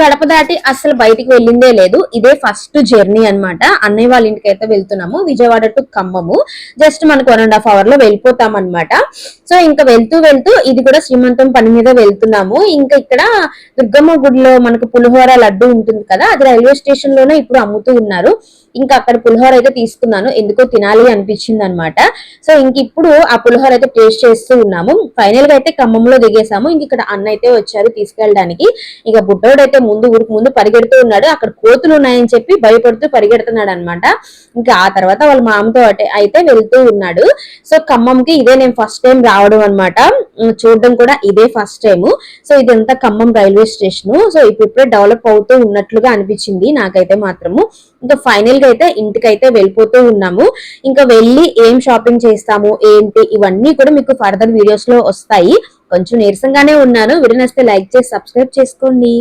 గడప దాటి అసలు బయటికి వెళ్ళిందే లేదు. ఇదే ఫస్ట్ జర్నీ అన్నమాట. అన్నయ్య వాళ్ళ ఇంటికి అయితే వెళ్తున్నాము. విజయవాడ టు ఖమ్మము. జస్ట్ మనకు వన్ అండ్ హాఫ్ అవర్లో వెళ్ళిపోతాం అనమాట సో ఇంకా వెళ్తూ వెళ్తూ ఇది కూడా శ్రీమంతం పని మీద వెళ్తున్నాము. ఇంకా ఇక్కడ దుర్గమ్మ గుడిలో మనకు పులిహోర లడ్డు ఉంటుంది కదా అది రైల్వే స్టేషన్లోనే ఇప్పుడు అమ్ముతూ ఉన్నారు. ఇంకా అక్కడ పులిహోర అయితే తీసుకున్నాను. ఎందుకో తినాలి అనిపించింది అనమాట సో ఇంక ఇప్పుడు ఆ పులిహోర అయితే టేస్ట్ చేస్తూ ఉన్నాము. ఫైనల్గా అయితే ఖమ్మంలో దిగేసాము. ఇంక ఇక్కడ అన్న అయితే వచ్చారు తీసుకెళ్ళడానికి. ఇక బుడ్డోడైతే ముందు ఊరికి ముందు పరిగెడుతూ ఉన్నాడు. అక్కడ కోతులు ఉన్నాయని చెప్పి భయపడుతూ పరిగెడుతున్నాడు అనమాట ఇంకా ఆ తర్వాత వాళ్ళ మామతో అటే- అయితే వెళ్తూ ఉన్నాడు. సో ఖమ్మంకి ఇదే నేను ఫస్ట్ టైం రావడం అనమాట చూడడం కూడా ఇదే ఫస్ట్ టైం సో ఇదంతా ఖమ్మం రైల్వే స్టేషన్. సో ఇప్పుడిప్పుడే డెవలప్ అవుతూ ఉన్నట్లుగా అనిపించింది నాకైతే మాత్రము. ఇంకా ఫైనల్గా అయితే ఇంటికైతే వెళ్ళిపోతూ ఉన్నాము. ఇంకా వెళ్ళి ఏం షాపింగ్ చేస్తాము ఏంటి ఇవన్నీ కూడా మీకు ఫర్దర్ వీడియోస్లో వస్తాయి. కొంచెం నీరసంగానే ఉన్నాను. వీడియో నచ్చితే లైక్ చేసి సబ్స్క్రైబ్ చేసుకోండి.